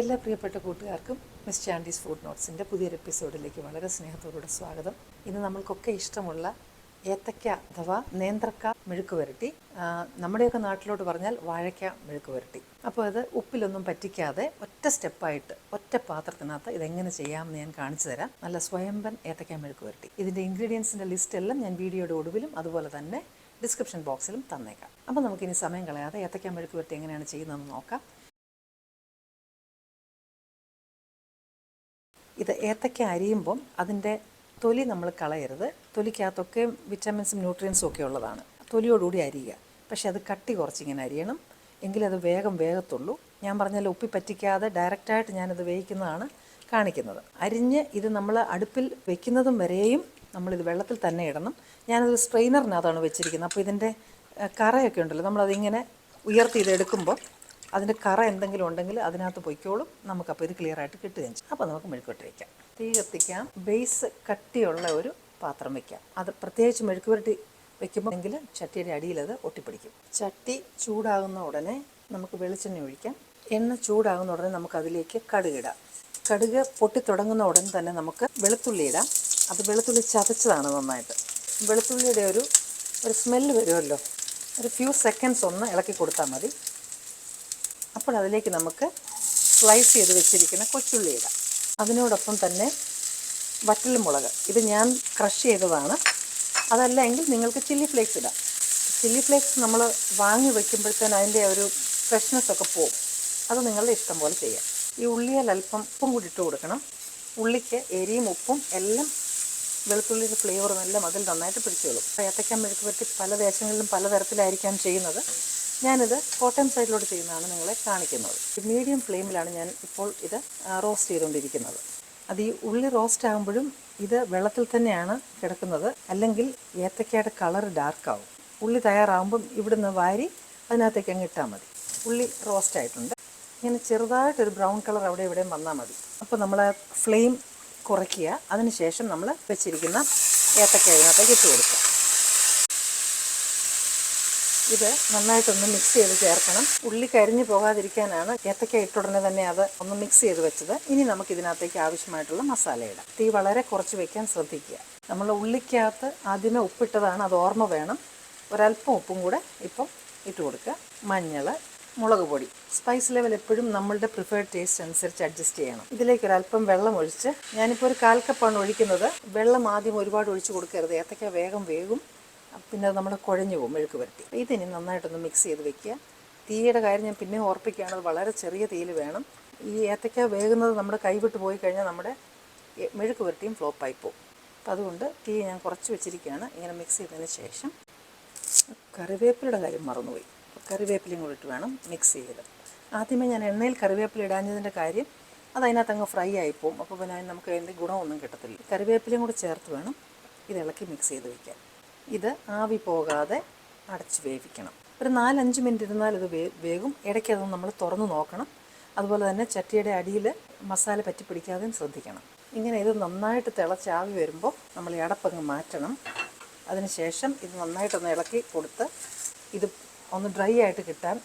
പ്രിയപ്പെട്ട കൂട്ടുകാർക്കും miss ചാൻഡീസ് food നോട്ട്സിന്റെ പുതിയൊരു എപ്പിസോഡിലേക്ക് വളരെ സ്നേഹത്തോടുകൂടെ സ്വാഗതം. ഇന്ന് നമ്മൾക്കൊക്കെ ഇഷ്ടമുള്ള ഏത്തക്ക അഥവാ നേന്ത്രക്ക മെഴുക്ക് വരട്ടി. നമ്മുടെയൊക്കെ നാട്ടിലോട്ട് പറഞ്ഞാൽ വാഴയ്ക്ക മെഴുക്ക് വരട്ടി. അപ്പോൾ അത് ഉപ്പിലൊന്നും പറ്റിക്കാതെ ഒറ്റ സ്റ്റെപ്പായിട്ട് ഒറ്റ പാത്രത്തിനകത്ത് ഇതെങ്ങനെ ചെയ്യാമെന്ന് ഞാൻ കാണിച്ചു തരാം. നല്ല സ്വയംഭൻ ഏത്തക്ക മെഴുക്ക് വരട്ടി. ഇതിന്റെ ഇൻഗ്രീഡിയൻസിന്റെ ലിസ്റ്റ് എല്ലാം ഞാൻ വീഡിയോയുടെ ഒടുവിലും അതുപോലെ തന്നെ ഡിസ്ക്രിപ്ഷൻ ബോക്സിലും തന്നേക്കാം. അപ്പോൾ നമുക്കിനി സമയം കളയാതെ ഏത്തക്ക മെഴുക്ക് വരട്ടി എങ്ങനെയാണ് ചെയ്യുന്നതെന്ന് നോക്കാം. ഇത് ഏത്തക്ക അരിയുമ്പം അതിന്റെ തൊലി നമ്മൾ കളയരുത്. തൊലിക്കകത്തൊക്കെ വിറ്റാമിൻസും ന്യൂട്രിയൻസും ഒക്കെ ഉള്ളതാണ്. തൊലിയോടുകൂടി അരിയുക. പക്ഷേ അത് കട്ടി കുറച്ചിങ്ങനെ അരിയണം. അത് വേഗം വേഗത്തുള്ളൂ ഞാൻ പറഞ്ഞാൽ ഉപ്പി പറ്റിക്കാതെ ഡയറക്റ്റായിട്ട് ഞാനത് വേവിക്കുന്നതാണ് കാണിക്കുന്നത്. അരിഞ്ഞ് ഇത് നമ്മൾ അടുപ്പിൽ വെക്കുന്നതും വരെയും നമ്മളിത് വെള്ളത്തിൽ തന്നെ ഇടണം. ഞാനത് സ്ട്രെയിനറിനകത്താണ് വെച്ചിരിക്കുന്നത്. അപ്പോൾ ഇതിന്റെ കറയൊക്കെ ഉണ്ടല്ലോ. നമ്മളതിങ്ങനെ ഉയർത്തി ഇതെടുക്കുമ്പോൾ അതിന്റെ കറ എന്തെങ്കിലും ഉണ്ടെങ്കിൽ അതിനകത്ത് പൊയ്ക്കോളും. നമുക്കപ്പോൾ ഇത് ക്ലിയർ ആയിട്ട് കിട്ടുകയും ചെയ്യും. അപ്പോൾ നമുക്ക് മെഴുക്കുവരട്ടി വയ്ക്കാം തീ കത്തിക്കാം. ബേസ് കട്ടിയുള്ള ഒരു പാത്രം വയ്ക്കാം അത് പ്രത്യേകിച്ച് മെഴുക്കുവരട്ടി വെക്കുമ്പോൾ എങ്കിൽ ചട്ടിയുടെ അടിയിൽ അത് ഒട്ടിപ്പിടിക്കും. ചട്ടി ചൂടാകുന്ന ഉടനെ നമുക്ക് വെളിച്ചെണ്ണ ഒഴിക്കാം. എണ്ണ ചൂടാകുന്ന ഉടനെ നമുക്ക് അതിലേക്ക് കടുകിടാം കടുക് പൊട്ടിത്തുടങ്ങുന്ന ഉടൻ തന്നെ നമുക്ക് വെളുത്തുള്ളി ഇടാം. അത് വെളുത്തുള്ളി ചതച്ചതാണ് നന്നായിട്ട്. വെളുത്തുള്ളിയുടെ ഒരു ഒരു സ്മെല്ല് വരുമല്ലോ. ഒരു ഫ്യൂ സെക്കൻഡ്സ് ഒന്ന് ഇളക്കി കൊടുത്താൽ മതി. അപ്പോൾ അതിലേക്ക് നമുക്ക് സ്ലൈസ് ചെയ്ത് വെച്ചിരിക്കുന്ന കൊച്ചുള്ളി ഇടാം. അതിനോടൊപ്പം തന്നെ വറ്റൽമുളക് ഇത് ഞാൻ ക്രഷ് ചെയ്തതാണ്. അതല്ല എങ്കിൽ നിങ്ങൾക്ക് ചില്ലി ഫ്ലേക്സ് ഇടാം. ചില്ലി ഫ്ലേക്സ് നമ്മൾ വാങ്ങി വയ്ക്കുമ്പോഴത്തേന് അതിന്റെ ഒരു ഫ്രഷ്നെസ് ഒക്കെ പോകും അത് നിങ്ങളുടെ ഇഷ്ടം പോലെ ചെയ്യാം. ഈ ഉള്ളിയിൽ അല്പം ഉപ്പും കൂടി ഇട്ട് കൊടുക്കണം. ഉള്ളിക്ക് എരിയും ഉപ്പും എല്ലാം വെളുത്തുള്ളിയുടെ ഫ്ലേവറും എല്ലാം അതിൽ നന്നായിട്ട് പിടിച്ചോളും. ഏത്തയ്ക്കാൻ മെഴുക്ക് പറ്റി പല ദേശങ്ങളിലും പലതരത്തിലായിരിക്കാം ചെയ്യുന്നത്. ഞാനിത് കോട്ടയം സൈഡിലോട്ട് ചെയ്യുന്നതാണ് നിങ്ങളെ കാണിക്കുന്നത്. മീഡിയം ഫ്ലെയിമിലാണ് ഞാൻ ഇപ്പോൾ ഇത് റോസ്റ്റ് ചെയ്തുകൊണ്ടിരിക്കുന്നത്. അത് ഈ ഉള്ളി റോസ്റ്റ് ആകുമ്പോഴും ഇത് വെള്ളത്തിൽ തന്നെയാണ് കിടക്കുന്നത്. അല്ലെങ്കിൽ ഏത്തക്കയുടെ കളർ ഡാർക്കാവും. ഉള്ളി തയ്യാറാകുമ്പം ഇവിടുന്ന് വാരി അതിനകത്തേക്ക് അങ്ങ് ഇട്ടാൽ മതി. ഉള്ളി റോസ്റ്റ് ആയിട്ടുണ്ട്. ഇങ്ങനെ ചെറുതായിട്ടൊരു ബ്രൗൺ കളർ അവിടെ ഇവിടെയും വന്നാൽ മതി. അപ്പോൾ നമ്മൾ ഫ്ലെയിം കുറയ്ക്കുക. അതിനുശേഷം നമ്മൾ വെച്ചിരിക്കുന്ന ഏത്തക്ക അതിനകത്തേക്ക് ഇട്ട് കൊടുക്കുക. ഇത് നന്നായിട്ടൊന്ന് മിക്സ് ചെയ്ത് ചേർക്കണം. ഉള്ളി കരിഞ്ഞു പോകാതിരിക്കാനാണ് ഏത്തക്ക ഇട്ടുടനെ തന്നെ അത് ഒന്ന് മിക്സ് ചെയ്ത് വെച്ചത്. ഇനി നമുക്ക് ഇതിനകത്തേക്ക് ആവശ്യമായിട്ടുള്ള മസാല ഇടാം. തീ വളരെ കുറച്ച് വെക്കാൻ ശ്രദ്ധിക്കുക. നമ്മൾ ഉള്ളിക്കകത്ത് ആദ്യമേ ഉപ്പിട്ടതാണ് അത് ഓർമ്മ വേണം. ഒരല്പം ഉപ്പും കൂടെ ഇപ്പം ഇട്ട് കൊടുക്കുക. മഞ്ഞൾ മുളക് പൊടി. സ്പൈസ് ലെവൽ എപ്പോഴും നമ്മളുടെ പ്രിഫേർഡ് ടേസ്റ്റ് അനുസരിച്ച് അഡ്ജസ്റ്റ് ചെയ്യണം. ഇതിലേക്ക് ഒരല്പം വെള്ളം ഒഴിച്ച് ഞാനിപ്പോൾ ഒരു കാൽ കപ്പാണ് ഒഴിക്കുന്നത്. വെള്ളം ആദ്യം ഒരുപാട് ഒഴിച്ച് കൊടുക്കരുത്. ഏത്തക്ക വേഗം വേകും പിന്നെ അത് നമ്മൾ കുഴഞ്ഞു പോകും മെഴുക്ക് പുരട്ടി. ഇതിനി നന്നായിട്ടൊന്ന് മിക്സ് ചെയ്ത് വെക്കുക. തീയുടെ കാര്യം ഞാൻ പിന്നെ ഓർപ്പിക്കുകയാണ് അത് വളരെ ചെറിയ തീയിൽ വേണം. ഈ ഏത്തയ്ക്ക വേകുന്നത് നമ്മുടെ കൈവിട്ട് പോയി കഴിഞ്ഞാൽ നമ്മുടെ മെഴുക്ക് പുരട്ടിയും ഫ്ലോപ്പായി പോകും. അപ്പം അതുകൊണ്ട് തീ ഞാൻ കുറച്ച് വെച്ചിരിക്കുകയാണ് ഇങ്ങനെ മിക്സ് ചെയ്തതിന് ശേഷം കറിവേപ്പിലയുടെ കാര്യം മറന്നുപോയി. കറിവേപ്പിലയും കൂടി ഇട്ട് വേണം മിക്സ് ചെയ്ത്. ആദ്യമേ ഞാൻ എണ്ണയിൽ കറിവേപ്പില ഇടാഞ്ഞതിന്റെ കാര്യം അത് അതിനകത്ത് അങ്ങ് ഫ്രൈ ആയിപ്പോവും അപ്പോൾ പിന്നെ നമുക്ക് അതിന്റെ ഗുണമൊന്നും കിട്ടത്തില്ല. കറിവേപ്പിലയും കൂടി ചേർത്ത് വേണം ഇത് ഇളക്കി മിക്സ് ചെയ്ത് വയ്ക്കാൻ ഇത് ആവി പോകാതെ അടച്ച് വേവിക്കണം. ഒരു നാലഞ്ച് മിനിറ്റ് ഇരുന്നാൽ ഇത് വേ വേകും. ഇടയ്ക്ക് നമ്മൾ തുറന്ന് നോക്കണം. അതുപോലെ തന്നെ ചട്ടിയുടെ അടിയിൽ മസാല പറ്റി പിടിക്കാതെയും ശ്രദ്ധിക്കണം. ഇങ്ങനെ ഇത് നന്നായിട്ട് തിളച്ച് ആവി വരുമ്പോൾ നമ്മൾ ഇടപ്പങ്ങ് മാറ്റണം. അതിനുശേഷം ഇത് നന്നായിട്ടൊന്ന് ഇളക്കി കൊടുത്ത് ഇത് ഒന്ന് ഡ്രൈ ആയിട്ട് കിട്ടാൻ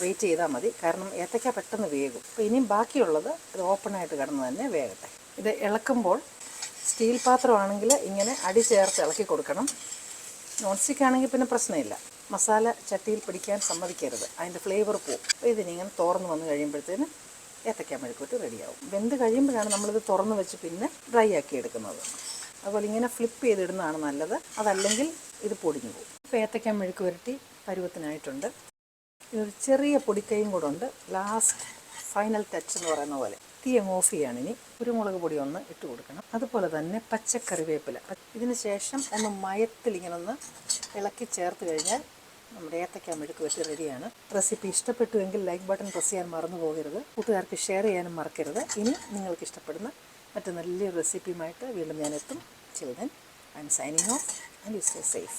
വെയിറ്റ് ചെയ്താൽ മതി. കാരണം ഏത്തയ്ക്ക പെട്ടെന്ന് വേകും. അപ്പോൾ ഇനിയും ബാക്കിയുള്ളത് ഇത് ഓപ്പണായിട്ട് കിടന്ന് തന്നെ വേകട്ടെ. ഇത് ഇളക്കുമ്പോൾ സ്റ്റീൽ പാത്രമാണെങ്കിൽ ഇങ്ങനെ അടി ചേർത്ത് ഇളക്കി കൊടുക്കണം. നോൺ സ്റ്റിക്ക് ആണെങ്കിൽ പിന്നെ പ്രശ്നമില്ല. മസാല ചട്ടിയിൽ പിടിക്കാൻ സമ്മതിക്കരുത്. അതിന്റെ ഫ്ലേവർ പോവും. അപ്പോൾ ഇതിനിങ്ങനെ തുറന്ന് വന്ന് കഴിയുമ്പോഴത്തേന് ഏത്തക്ക മെഴുക്കൂട്ട് റെഡിയാവും വെന്ത് കഴിയുമ്പോഴാണ് നമ്മളിത് തുറന്ന് വെച്ച് പിന്നെ ഡ്രൈ ആക്കി എടുക്കുന്നത്. അതുപോലെ ഇങ്ങനെ ഫ്ലിപ്പ് ചെയ്തിടുന്നതാണ് നല്ലത്. അതല്ലെങ്കിൽ ഇത് പൊടിഞ്ഞു പോകും. ഇപ്പോൾ ഏത്തക്ക മെഴുക്ക് പുരട്ടി പരുവത്തിനായിട്ടുണ്ട്. ഇതൊരു ചെറിയ പൊടിക്കൈയും കൂടെ ഉണ്ട്. ലാസ്റ്റ് ഫൈനൽ ടച്ച് എന്ന് പറയുന്ന പോലെ. തീ അങ്ങ് ഓഫ് ചെയ്യാണ്. ഇനി കുരുമുളക് പൊടി ഒന്ന് ഇട്ട് കൊടുക്കണം. അതുപോലെ തന്നെ പച്ചക്കറിവേപ്പില. ഇതിന് ശേഷം ഒന്ന് മയത്തിൽ ഇങ്ങനെ ഒന്ന് ഇളക്കി ചേർത്ത് കഴിഞ്ഞാൽ നമ്മുടെ ഏത്തക്ക മെഴുക്ക് വെച്ച് റെഡിയാണ്. റെസിപ്പി ഇഷ്ടപ്പെട്ടുവെങ്കിൽ ലൈക്ക് ബട്ടൺ പ്രസ് ചെയ്യാൻ മറന്നു പോകരുത്. കൂട്ടുകാർക്ക് ഷെയർ ചെയ്യാനും മറക്കരുത്. ഇനി നിങ്ങൾക്ക് ഇഷ്ടപ്പെടുന്ന മറ്റു നല്ലൊരു റെസിപ്പിയുമായിട്ട് വീണ്ടും ഞാൻ എത്തും. Children I'm signing off and you stay safe